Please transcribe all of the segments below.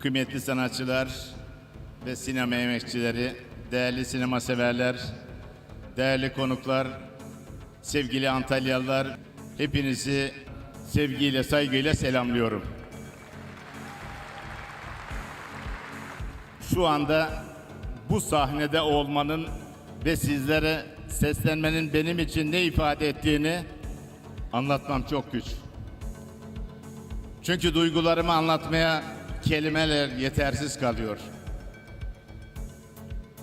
kıymetli sanatçılar ve sinema emekçileri, değerli sinema severler, değerli konuklar, sevgili Antalyalılar, hepinizi sevgiyle, saygıyla selamlıyorum. Şu anda bu sahnede olmanın ve sizlere seslenmenin benim için ne ifade ettiğini anlatmam çok güç. Çünkü duygularımı anlatmaya kelimeler yetersiz kalıyor.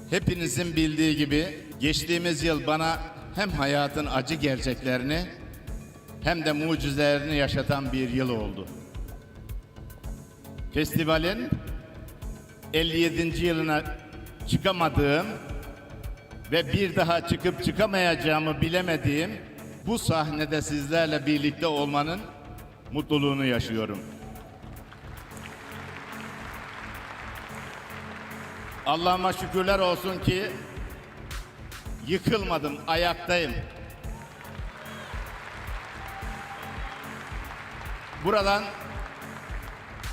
Hepinizin bildiği gibi geçtiğimiz yıl bana hem hayatın acı gerçeklerini hem de mucizelerini yaşatan bir yıl oldu. Festivalin 57. yılına çıkamadığım ve bir daha çıkıp çıkamayacağımı bilemediğim bu sahnede sizlerle birlikte olmanın mutluluğunu yaşıyorum. Allah'ıma şükürler olsun ki yıkılmadım, ayaktayım. Buradan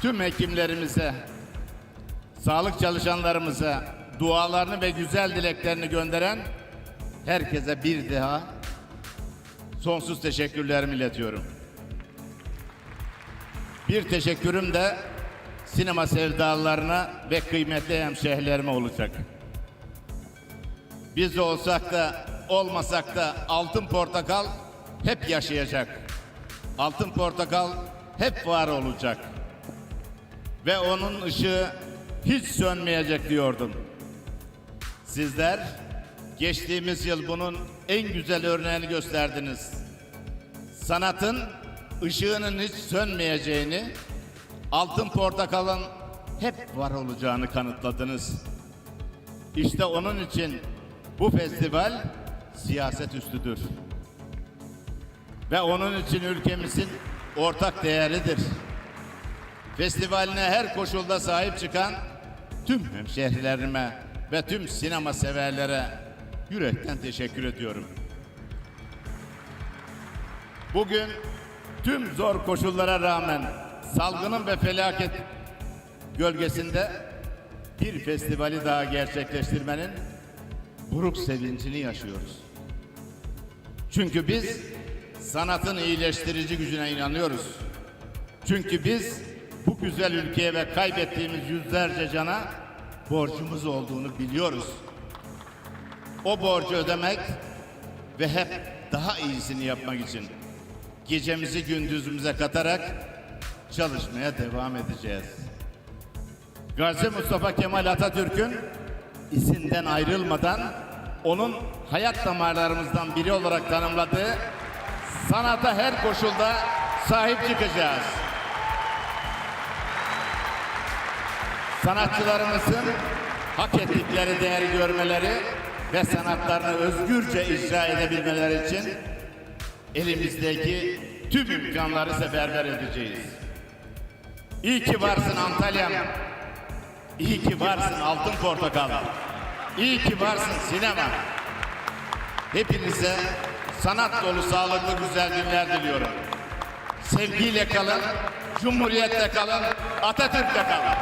tüm hekimlerimize, sağlık çalışanlarımıza dualarını ve güzel dileklerini gönderen herkese bir daha sonsuz teşekkürlerimi iletiyorum. Bir teşekkürüm de sinema sevdalılarına ve kıymetli hemşehrilerime olacak. Biz olsak da olmasak da Altın Portakal hep yaşayacak. Altın Portakal hep var olacak. Ve onun ışığı hiç sönmeyecek diyordum. Sizler geçtiğimiz yıl bunun en güzel örneğini gösterdiniz. Sanatın ışığının hiç sönmeyeceğini, altın portakalın hep var olacağını kanıtladınız. İşte onun için bu festival siyaset üstüdür. Ve onun için ülkemizin ortak değeridir. Festivaline her koşulda sahip çıkan tüm hemşehrilerime ve tüm sinema severlere yürekten teşekkür ediyorum. Bugün tüm zor koşullara rağmen salgının ve felaket gölgesinde bir festivali daha gerçekleştirmenin buruk sevincini yaşıyoruz. Çünkü biz sanatın iyileştirici gücüne inanıyoruz. Çünkü biz bu güzel ülkeye ve kaybettiğimiz yüzlerce cana borcumuz olduğunu biliyoruz. O borcu ödemek ve hep daha iyisini yapmak için gecemizi gündüzümüze katarak çalışmaya devam edeceğiz. Gazi Mustafa Kemal Atatürk'ün izinden ayrılmadan onun hayat damarlarımızdan biri olarak tanımladığı sanata her koşulda sahip çıkacağız. Sanatçılarımızın hak ettikleri değeri görmeleri ve sanatlarını özgürce icra edebilmeleri için elimizdeki tüm imkanları seferber edeceğiz. İyi ki varsın Antalya'm. İyi ki varsın Altın Portakal. İyi ki varsın sinema. Hepinize sanat dolu sağlıklı güzel günler diliyorum. Sevgiyle kalın, Cumhuriyet'te kalın, Atatürk'te kalın.